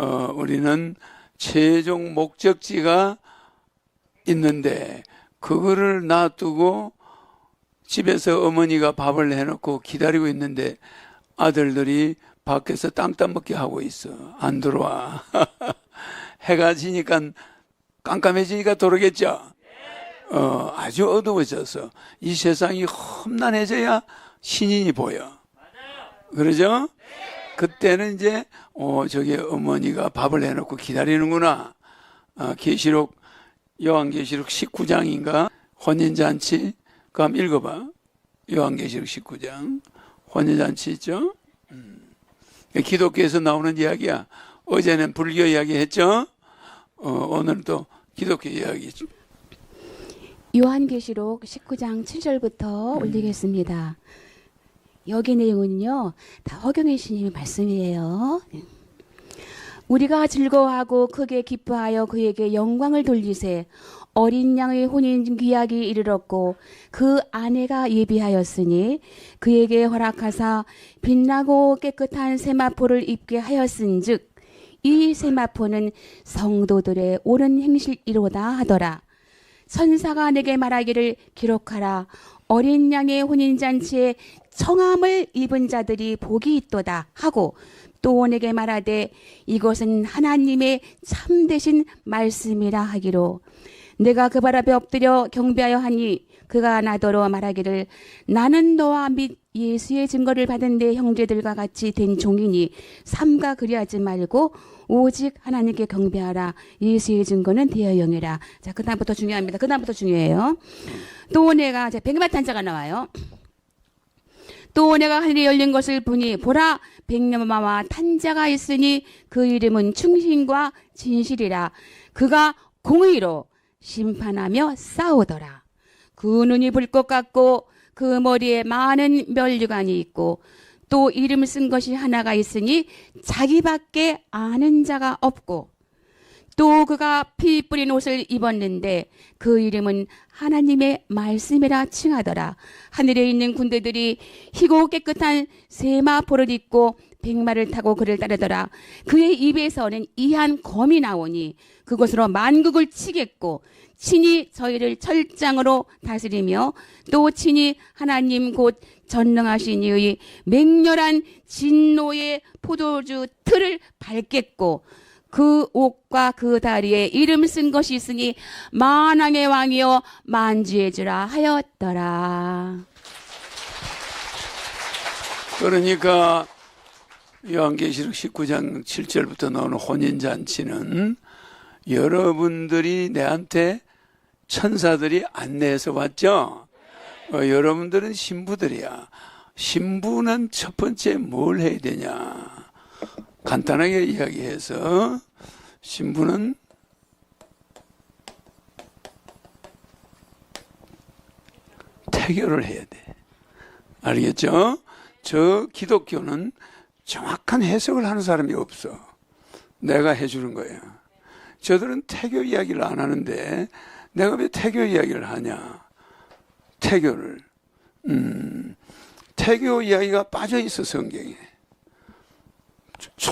어, 우리는 최종 목적지가 있는데 그거를 놔두고 집에서 어머니가 밥을 해놓고 기다리고 있는데 아들들이 밖에서 땅 따먹게 하고 있어. 안 들어와. 해가 지니까 깜깜해지니까 도르겠죠. 어, 아주 어두워져서 이 세상이 험난해져야 신인이 보여. 그러죠? 그때는 이제 어 저기 어머니가 밥을 해놓고 기다리는구나. 아, 계시록 요한계시록 19장인가 혼인잔치 그 한번 읽어봐. 요한계시록 19장 혼인잔치 있죠? 음. 기독교에서 나오는 이야기야. 어제는 불교 이야기 했죠? 어, 오늘은 또 기독교 이야기. 요한계시록 19장 7절부터 올리겠습니다. 여기 내용은요, 다 허경희 스님의 말씀이에요. 우리가 즐거워하고 크게 기뻐하여 그에게 영광을 돌리세 어린 양의 혼인 귀약이 이르렀고 그 아내가 예비하였으니 그에게 허락하사 빛나고 깨끗한 세마포를 입게 하였은즉 이 세마포는 성도들의 옳은 행실이로다 하더라. 천사가 내게 말하기를 기록하라. 어린 양의 혼인잔치에 청함을 입은 자들이 복이 있도다 하고 또 내게 말하되 이것은 하나님의 참되신 말씀이라 하기로 내가 그 발 앞에 엎드려 경배하여 하니 그가 나더러 말하기를 나는 너와 및 예수의 증거를 받은 내 형제들과 같이 된 종이니 삼가 그리하지 말고 오직 하나님께 경배하라. 예수의 증거는 되어 영이라. 자, 그 다음부터 중요합니다. 그 다음부터 중요해요. 또 내가 이제 백마 탄자가 나와요. 또 내가 하늘이 열린 것을 보니 보라 백년마와 탄자가 있으니 그 이름은 충신과 진실이라. 그가 공의로 심판하며 싸우더라. 그 눈이 불꽃 같고 그 머리에 많은 멸류관이 있고 또 이름 쓴 것이 하나가 있으니 자기밖에 아는 자가 없고 또 그가 피 뿌린 옷을 입었는데 그 이름은 하나님의 말씀이라 칭하더라. 하늘에 있는 군대들이 희고 깨끗한 세마포를 입고 백마를 타고 그를 따르더라. 그의 입에서는 이한 검이 나오니 그것으로 만국을 치겠고 친히 저희를 철장으로 다스리며 또 친히 하나님 곧 전능하신 이의 맹렬한 진노의 포도주 틀을 밟겠고 그 옷과 그 다리에 이름 쓴 것이 있으니 만왕의 왕이여 만주의 주라 하였더라. 그러니까 요한계시록 19장 7절부터 나오는 혼인잔치는 여러분들이 내한테 천사들이 안내해서 왔죠? 어, 여러분들은 신부들이야. 신부는 첫 번째 뭘 해야 되냐? 간단하게 이야기해서 신부는 태교를 해야 돼. 알겠죠? 저 기독교는 정확한 해석을 하는 사람이 없어. 내가 해주는 거야. 저들은 태교 이야기를 안 하는데 내가 왜 태교 이야기를 하냐? 태교를. 음, 태교 이야기가 빠져 있어 성경에.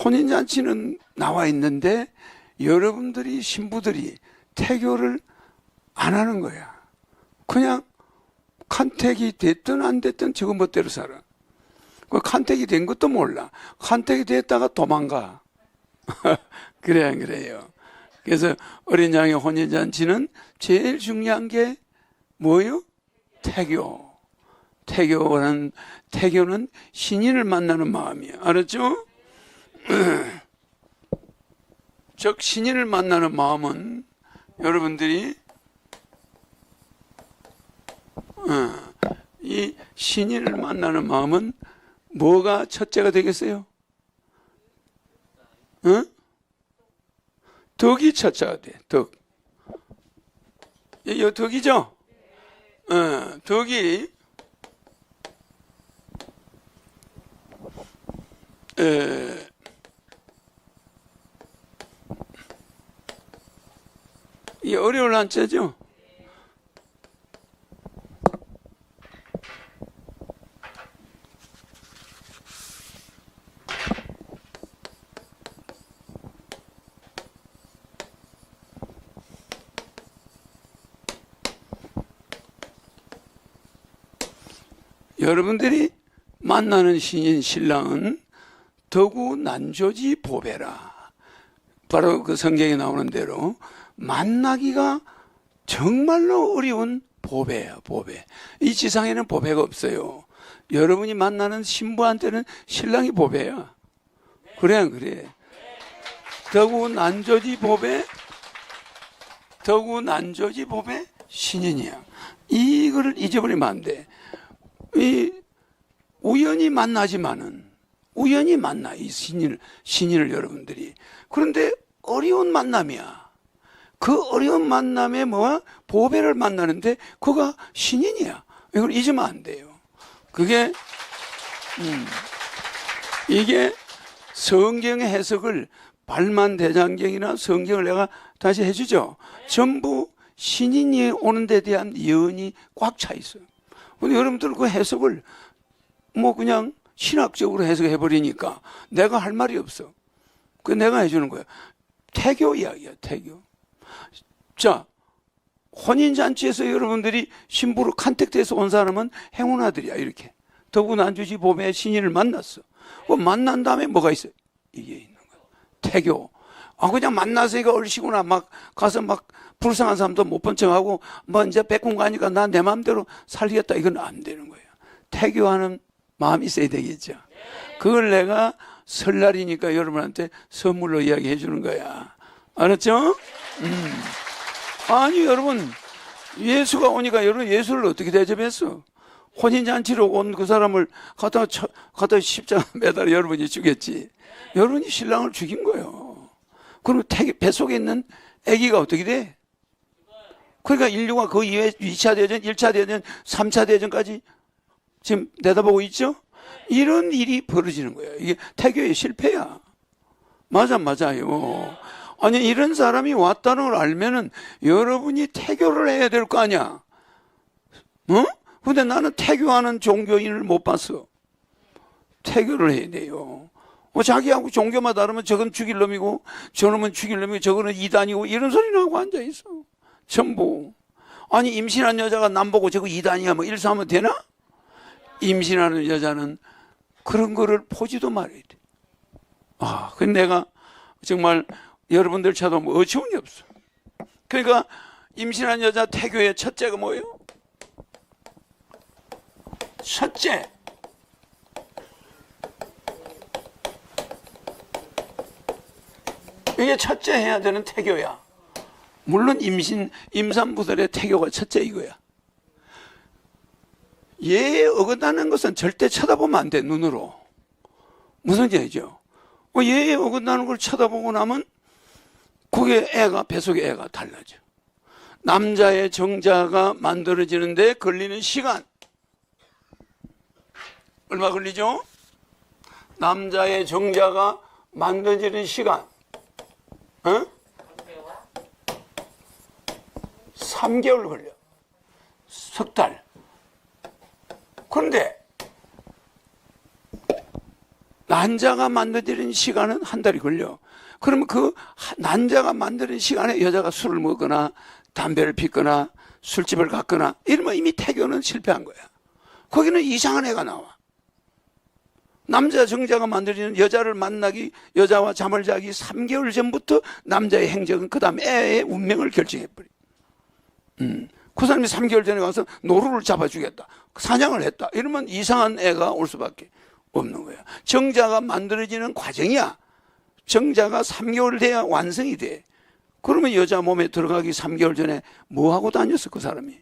혼인잔치는 나와 있는데 여러분들이 신부들이 태교를 안 하는 거야. 그냥 간택이 됐든 안 됐든 저거 멋대로 살아. 그 간택이 된 것도 몰라. 간택이 됐다가 도망가. 그래 안 그래요? 그래서 어린 양의 혼인잔치는 제일 중요한 게 뭐요? 태교. 태교는 태교는 신인을 만나는 마음이야. 알았죠? 즉 신인을 만나는 마음은 여러분들이 어, 이 신인을 만나는 마음은 뭐가 첫째가 되겠어요? 어? 덕이 첫째가 돼. 덕. 이 덕이죠? 어, 덕이 에, 이 어려울 한자죠? 여러분들이 만나는 신인 신랑은 더구 난조지 보배라. 바로 그 성경에 나오는 대로 만나기가 정말로 어려운 보배야, 보배. 이 지상에는 보배가 없어요. 여러분이 만나는 신부한테는 신랑이 보배야. 그래, 안 그래? 더구 난조지 보배, 더구 난조지 보배 신인이야. 이거를 잊어버리면 안 돼. 이 우연히 만나지만은 우연히 만나 이 신인을 신인을 여러분들이 그런데 어려운 만남이야. 그 어려운 만남에 뭐 보배를 만나는데 그가 신인이야. 이걸 잊으면 안 돼요. 그게 음, 이게 성경의 해석을 발만 대장경이나 성경을 내가 다시 해주죠. 전부 신인이 오는 데 대한 예언이 꽉 차 있어요. 근데 여러분들 그 해석을 뭐 그냥 신학적으로 해석해 버리니까 내가 할 말이 없어. 그 내가 해주는 거야. 태교 이야기야, 태교. 자, 혼인잔치에서 여러분들이 신부로 컨택트해서 온 사람은 행운아들이야, 이렇게. 더군 안주지 봄에 신인을 만났어. 그 만난 다음에 뭐가 있어? 이게 있는 거야. 태교. 아, 그냥 만나서니까 얼씨구나. 막 가서 막 불쌍한 사람도 못 본 척하고 뭐 이제 백군 가니까 나내 마음대로 살리겠다. 이건 안 되는 거예요. 태교하는 마음이 있어야 되겠죠. 그걸 내가 설날이니까 여러분한테 선물로 이야기해 주는 거야. 알았죠? 음. 아니, 여러분. 예수가 오니까 여러분 예수를 어떻게 대접했어? 혼인잔치로 온 그 사람을 갖다가, 쳐, 갖다가 십자가 매달아 여러분이 죽였지. 여러분이 신랑을 죽인 거예요. 그럼 태기, 뱃속에 있는 아기가 어떻게 돼? 그러니까 인류가 그 이후에 2차 대전, 1차 대전, 3차 대전까지 지금 내다보고 있죠? 이런 일이 벌어지는 거예요. 이게 태교의 실패야. 맞아, 맞아요. 아니, 이런 사람이 왔다는 걸 알면은 여러분이 태교를 해야 될 거 아니야. 어? 근데 나는 태교하는 종교인을 못 봤어. 태교를 해야 돼요. 뭐 자기하고 종교만 다르면 저건 죽일 놈이고 저놈은 죽일 놈이고 저거는 이단이고 이런 소리나 하고 앉아 있어. 전부. 아니 임신한 여자가 남 보고 저거 이단이야 뭐 일사하면 되나? 임신하는 여자는 그런 거를 보지도 말아야 돼. 아, 근데 내가 정말 여러분들 쳐도 뭐 어처구니 없어. 그러니까 임신한 여자 태교의 첫째가 뭐예요? 첫째. 이게 첫째 해야 되는 태교야. 물론 임신, 임산부들의 태교가 첫째 이거야. 예에 어긋나는 것은 절대 쳐다보면 안 돼, 눈으로. 무슨 얘기죠? 어, 예에 어긋나는 걸 쳐다보고 나면 그게 애가, 뱃속의 애가 달라져. 남자의 정자가 만들어지는데 걸리는 시간. 얼마 걸리죠? 남자의 정자가 만들어지는 시간. 어? 3개월 걸려. 석 달. 그런데 난자가 만들어지는 시간은 한 달이 걸려. 그러면 그 난자가 만드는 시간에 여자가 술을 먹거나 담배를 피거나 술집을 갔거나 이러면 이미 태교는 실패한 거야. 거기는 이상한 애가 나와. 남자 정자가 만들어지는 여자를 만나기, 여자와 잠을 자기 3개월 전부터 남자의 행적은 그 다음 애의 운명을 결정해버려. 음. 그 사람이 3개월 전에 가서 노루를 잡아주겠다. 사냥을 했다. 이러면 이상한 애가 올 수밖에 없는 거야. 정자가 만들어지는 과정이야. 정자가 3개월 돼야 완성이 돼. 그러면 여자 몸에 들어가기 3개월 전에 뭐 하고 다녔어, 그 사람이?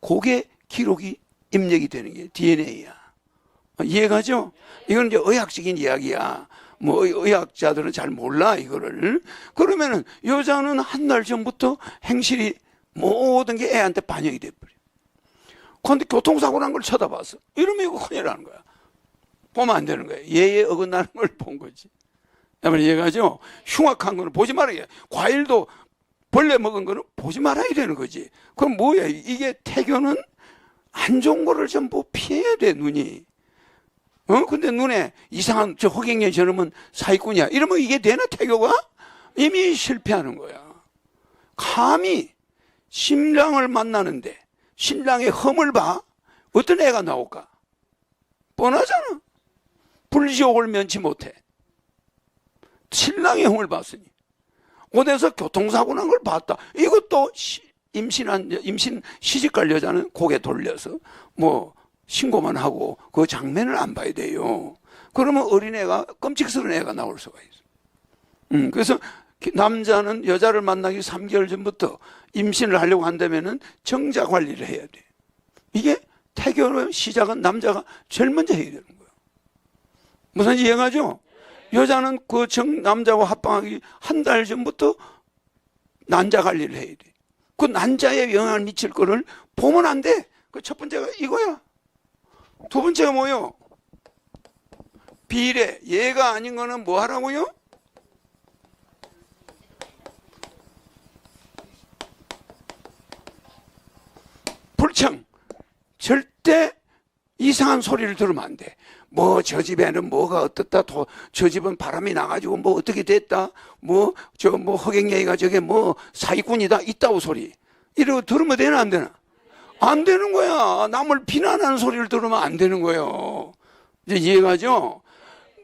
그게 기록이 입력이 되는 게 DNA야. 이해가죠? 이건 이제 의학적인 이야기야. 뭐 의- 의학자들은 잘 몰라 이거를. 그러면은 여자는 한 달 전부터 행실이 모든 게 애한테 반영이 돼버려. 그런데 교통사고 난걸 쳐다봤어. 이러면 이거 큰일 나는 거야. 보면 안 되는 거야. 예에 어긋나는 걸 본 거지. 여러분 이해가죠? 흉악한 거는 보지 말아야 돼. 과일도 벌레 먹은 거는 보지 말아야 되는 거지. 그럼 뭐야? 이게 태교는 안 좋은 거를 전부 피해야 돼, 눈이. 어? 근데 눈에 이상한 저 허경영 저놈은 사기꾼이야. 이러면 이게 되나, 태교가? 이미 실패하는 거야. 감히 신랑을 만나는데 신랑의 험을 봐? 어떤 애가 나올까? 뻔하잖아. 불지옥을 면치 못해. 신랑의 형을 봤으니. 어디서 교통사고 난 걸 봤다. 이것도 시- 임신한, 여- 임신 시집갈 여자는 고개 돌려서 뭐 신고만 하고 그 장면을 안 봐야 돼요. 그러면 어린애가, 끔찍스러운 애가 나올 수가 있어. 음, 그래서 기- 남자는 여자를 만나기 3개월 전부터 임신을 하려고 한다면은 정자 관리를 해야 돼. 이게 태교의 시작은 남자가 제일 먼저 해야 되는 거예요. 무슨 이해가죠? 여자는 그 정, 남자와 합방하기 한 달 전부터 난자 관리를 해야 돼. 그 난자에 영향을 미칠 거를 보면 안 돼. 그 첫 번째가 이거야. 두 번째가 뭐요? 비례. 얘가 아닌 거는 뭐 하라고요? 불청. 절대 이상한 소리를 들으면 안 돼. 뭐 저 집에는 뭐가 어떻다, 도- 저 집은 바람이 나가지고 뭐 어떻게 됐다, 뭐 저 뭐 허경영이가 저게 뭐 사기꾼이다 있다고 소리. 이러고 들으면 되나 안 되나? 안 되는 거야. 남을 비난하는 소리를 들으면 안 되는 거예요. 이제 이해가죠?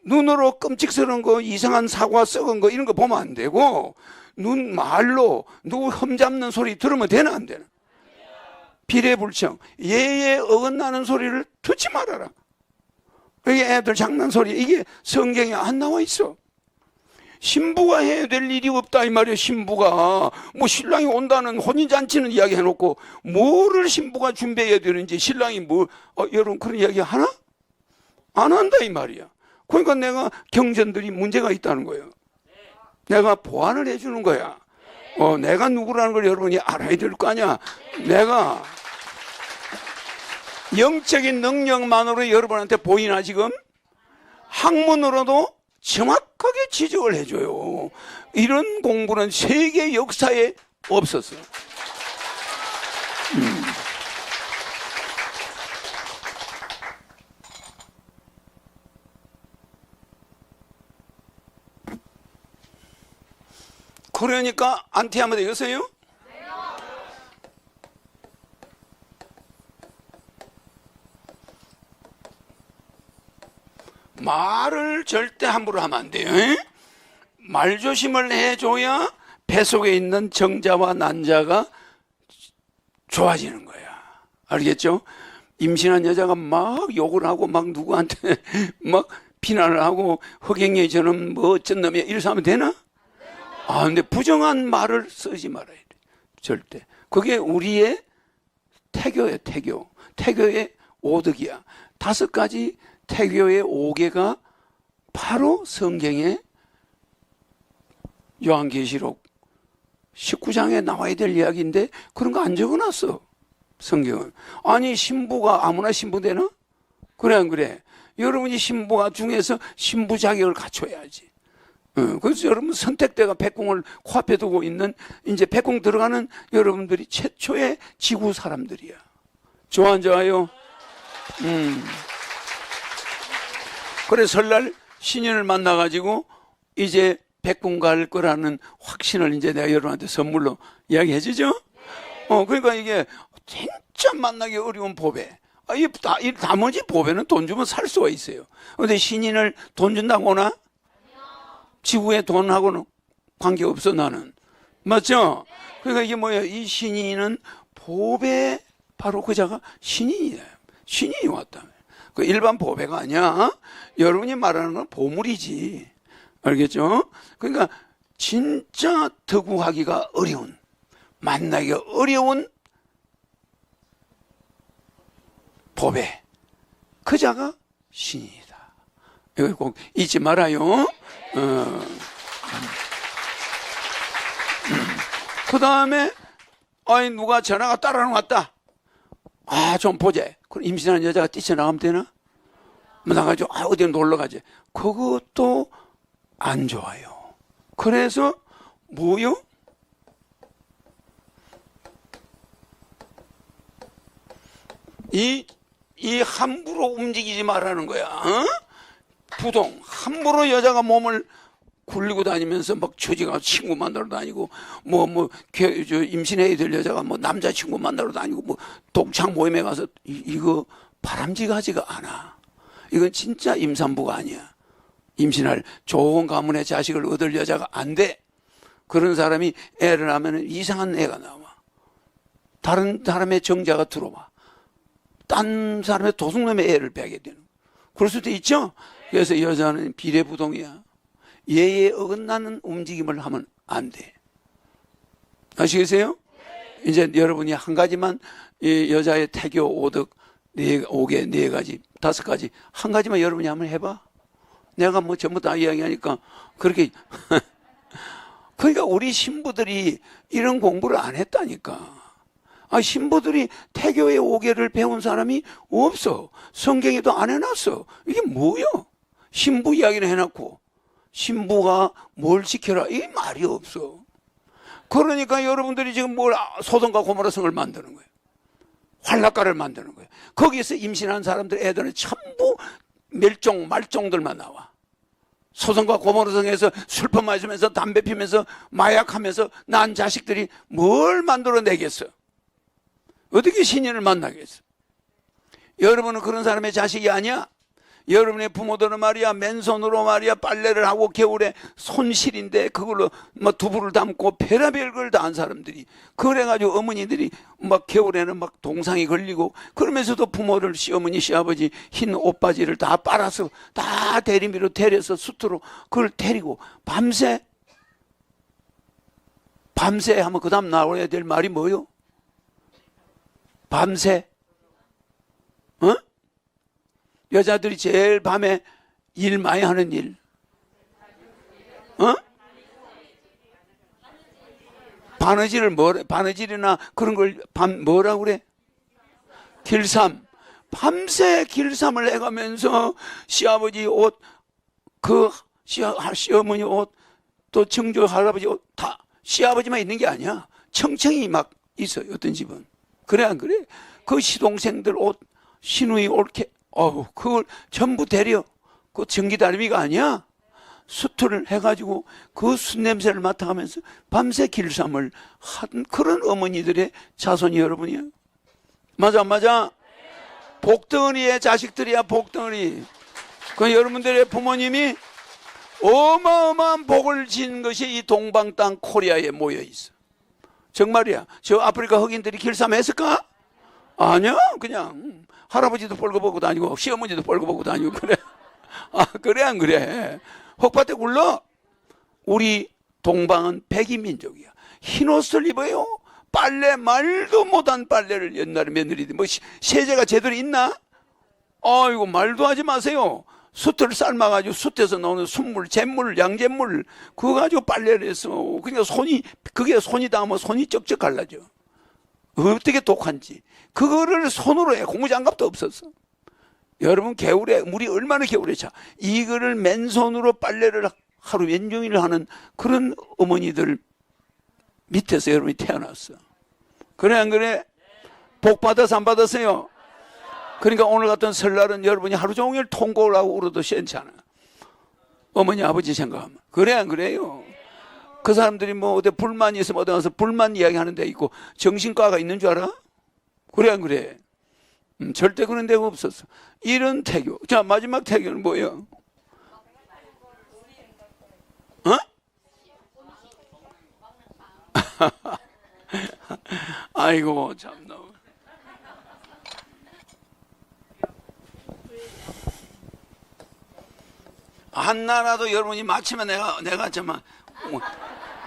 눈으로 끔찍스러운 거, 이상한 사과 썩은 거 이런 거 보면 안 되고 눈 말로 누구 흠잡는 소리 들으면 되나 안 되나? 비례불청 예에 어긋나는 소리를 듣지 말아라. 이게 애들 장난 소리 이게 성경에 안 나와 있어. 신부가 해야 될 일이 없다 이 말이에요. 신부가 뭐 신랑이 온다는 혼인 잔치는 이야기 해놓고 뭐를 신부가 준비해야 되는지 신랑이 뭐 어, 여러분 그런 이야기 하나? 안 한다 이 말이야. 그러니까 내가 경전들이 문제가 있다는 거예요. 내가 보완을 해주는 거야. 어, 내가 누구라는 걸 여러분이 알아야 될 거 아니야. 내가 영적인 능력만으로 여러분한테 보이나 지금? 학문으로도 정확하게 지적을 해줘요. 이런 공부는 세계 역사에 없었어. 음. 그러니까 안티하면 되겠어요? 말을 절대 함부로 하면 안 돼요. 에? 말조심을 해줘야 배 속에 있는 정자와 난자가 좋아지는 거야. 알겠죠? 임신한 여자가 막 욕을 하고 막 누구한테 막 비난을 하고 허경영이 저는 뭐 어쩐 놈이야 이래서 하면 되나? 아, 근데 부정한 말을 쓰지 말아야 돼. 절대. 그게 우리의 태교예요, 태교. 태교의 오덕이야. 다섯 가지 태교의 오개가 바로 성경에 요한계시록 19장에 나와야 될 이야기인데 그런 거 안 적어놨어. 성경은. 아니, 신부가 아무나 신부 되나? 그래, 안 그래? 여러분이 신부가 중에서 신부 자격을 갖춰야지. 어, 그래서 여러분 선택대가 백궁을 코앞에 두고 있는 이제 백궁 들어가는 여러분들이 최초의 지구 사람들이야. 좋아 안 좋아요? 음. 그래 설날 신인을 만나가지고 이제 백궁 갈 거라는 확신을 이제 내가 여러분한테 선물로 이야기해 주죠? 어, 그러니까 이게 진짜 만나기 어려운 보배. 아, 이, 다, 이 나머지 보배는 돈 주면 살 수가 있어요. 근데 신인을 돈 준다거나 지구에 돈하고는 관계없어 나는. 맞죠? 그러니까 이게 뭐야 이 신인은 보배 바로 그자가 신인이야 신인이 왔다 그 일반 보배가 아니야. 여러분이 말하는 건 보물이지. 알겠죠? 그러니까 진짜 덕구하기가 어려운 만나기가 어려운 보배. 그자가 신이다. 이거 꼭 잊지 말아요 어. 그 다음에, 아이, 누가 전화가 따라 왔다. 아, 좀 보자. 그럼 임신한 여자가 뛰쳐나가면 되나? 뭐 나가지고, 아, 어디 놀러 가지. 그것도 안 좋아요. 그래서, 뭐요? 이, 이 함부로 움직이지 말라는 거야. 어? 부동 함부로 여자가 몸을 굴리고 다니면서 막 처지가 친구 만나러 다니고 뭐 뭐 임신해야 될 여자가 뭐 남자 친구 만나러 다니고 뭐 동창 모임에 가서 이, 이거 바람직하지가 않아. 이건 진짜 임산부가 아니야. 임신할 좋은 가문의 자식을 얻을 여자가 안 돼. 그런 사람이 애를 하면 이상한 애가 나와. 다른 사람의 정자가 들어와. 딴 사람의 도둑놈의 애를 베게 되는. 그럴 수도 있죠? 그래서 여자는 비례부동이야. 예에 어긋나는 움직임을 하면 안 돼. 아시겠어요? 이제 여러분이 한 가지만 이 여자의 태교 오덕 네 오개 네 가지 다섯 가지 한 가지만 여러분이 한번 해봐. 내가 뭐 전부 다 이야기하니까 그렇게 그러니까 우리 신부들이 이런 공부를 안 했다니까. 아, 신부들이 태교의 오개를 배운 사람이 없어. 성경에도 안 해놨어. 이게 뭐요? 신부 이야기를 해놨고 신부가 뭘 지켜라 이 말이 없어. 그러니까 여러분들이 지금 뭘 아, 소돔과 고모라성을 만드는 거예요. 활락가를 만드는 거예요. 거기에서 임신한 사람들 애들은 전부 멸종 말종들만 나와. 소돔과 고모라성에서 술법 마시면서 담배 피면서 마약하면서 난 자식들이 뭘 만들어내겠어? 어떻게 신인을 만나겠어? 여러분은 그런 사람의 자식이 아니야? 여러분의 부모들은 말이야 맨손으로 말이야 빨래를 하고 겨울에 손실인데 그걸로 뭐 두부를 담고 별의별 걸다 한 사람들이 그래가지고 어머니들이 막 겨울에는 막 동상이 걸리고 그러면서도 부모를 시어머니 시아버지 흰 옷바지를 다 빨아서 다 대리미로 데려서 수트로 그걸 데리고 밤새 밤새 하면 그 다음 나와야 될 말이 뭐요? 밤새 어? 여자들이 제일 밤에 일 많이 하는 일. 어? 바느질을 뭐, 바느질이나 그런 걸 밤, 뭐라 그래? 길삼. 밤새 길삼을 해가면서 시아버지 옷, 그 시아, 시어머니 옷, 또 청조 할아버지 옷, 다 시아버지만 있는 게 아니야. 청청이 막 있어요. 어떤 집은. 그래, 안 그래? 그 시동생들 옷, 옷, 이렇게 어우, 그걸 전부 데려. 그 전기다리미가 아니야. 수트를 해가지고 그 순냄새를 맡아가면서 밤새 길쌈을 한 그런 어머니들의 자손이 여러분이야. 맞아, 안 맞아? 복덩어리의 자식들이야, 복덩어리. 그 여러분들의 부모님이 어마어마한 복을 진 것이 이 동방 땅 코리아에 모여 있어. 정말이야. 저 아프리카 흑인들이 길쌈 했을까? 아니야, 그냥. 할아버지도 벌거벗고 다니고 시어머니도 벌거벗고 다니고 그래. 아 그래 안 그래? 혹밭에 굴러. 우리 동방은 백인 민족이야. 흰 옷을 입어요. 빨래 말도 못한 빨래를 옛날에 며느리들 뭐 시- 세제가 제대로 있나? 아이고 말도 하지 마세요. 숯을 삶아가지고 숯에서 나오는 순물, 잿물, 양잿물 그거 가지고 빨래를 했어. 그러니까 손이 그게 손이 닿으면 손이 쩍쩍 갈라져. 어떻게 독한지. 그거를 손으로 해. 고무장갑도 없었어. 여러분, 겨울에, 물이 얼마나 겨울에 차. 이거를 맨손으로 빨래를 하루 왼종일 하는 그런 어머니들 밑에서 여러분이 태어났어. 그래, 안 그래? 복 받아서 안 받았어요? 그러니까 오늘 같은 설날은 여러분이 하루 종일 통곡을 하고 울어도 괜찮아. 어머니, 아버지 생각하면. 그래, 안 그래요? 그 사람들이 뭐 어디 불만이 있으면 어디 가서 불만 이야기 하는 데 있고 정신과가 있는 줄 알아? 그래 안 그래? 음, 절대 그런 데가 없었어. 이런 태교. 자 마지막 태교는 뭐예요? 어? 아이고 참나. 한나라도 여러분이 맞히면 내가 내가 정말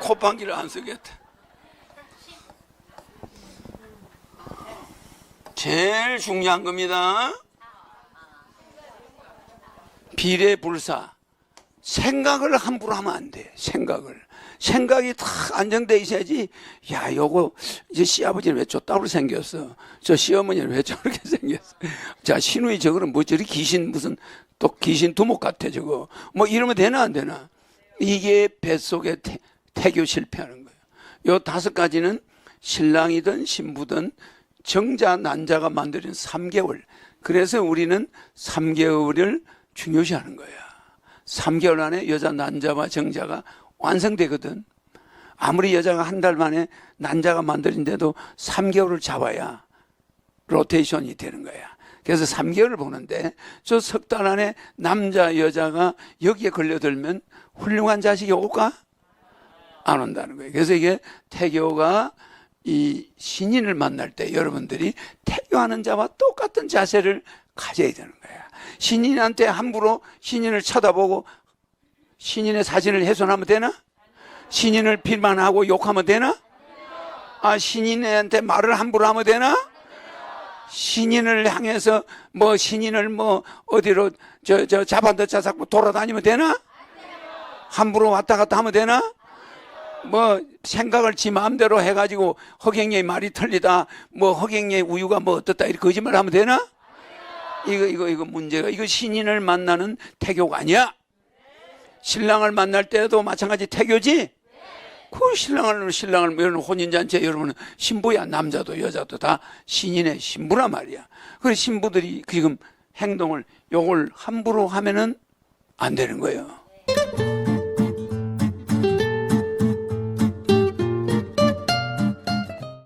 콧방귀를 안 쓰겠다. 제일 중요한 겁니다. 비례불사. 생각을 함부로 하면 안 돼. 생각을. 생각이 다 안정돼 있어야지. 야, 요거 이제 시아버지는 왜 저따로 생겼어? 저 시어머니는 왜 저렇게 생겼어? 자, 신우이 저거는 뭐 저리 귀신 무슨 또 귀신 두목 같아 저거. 뭐 이러면 되나 안 되나? 이게 뱃속에 태, 태교 실패하는 거예요. 요 다섯 가지는 신랑이든 신부든 정자 난자가 만드는 3개월. 그래서 우리는 3개월을 중요시하는 거야. 3개월 안에 여자 난자와 정자가 완성되거든. 아무리 여자가 한 달 만에 난자가 만들어진데도 3개월을 잡아야 로테이션이 되는 거야. 그래서 3개월을 보는데 저 석 달 안에 남자 여자가 여기에 걸려들면 훌륭한 자식이 올까? 안 온다는 거예요. 그래서 이게 태교가 이 신인을 만날 때 여러분들이 태교하는 자와 똑같은 자세를 가져야 되는 거야. 신인한테 함부로 신인을 쳐다보고 신인의 사진을 훼손하면 되나? 신인을 비난하고 욕하면 되나? 아, 신인한테 말을 함부로 하면 되나? 신인을 향해서 뭐 신인을 뭐 어디로 저 저 자반더차 잡고 돌아다니면 되나? 함부로 왔다 갔다 하면 되나? 뭐 생각을 지 마음대로 해가지고 허경영의 말이 틀리다 뭐 허경영의 우유가 뭐 어떻다 이렇게 거짓말 하면 되나? 이거 이거 이거 문제가 이거 신인을 만나는 태교가 아니야. 신랑을 만날 때도 마찬가지 태교지. 그 신랑을 신랑을 여러분 혼인잔치에 여러분은 신부야 남자도 여자도 다 신인의 신부란 말이야. 그래 신부들이 지금 행동을 요걸 함부로 하면은 안 되는 거예요.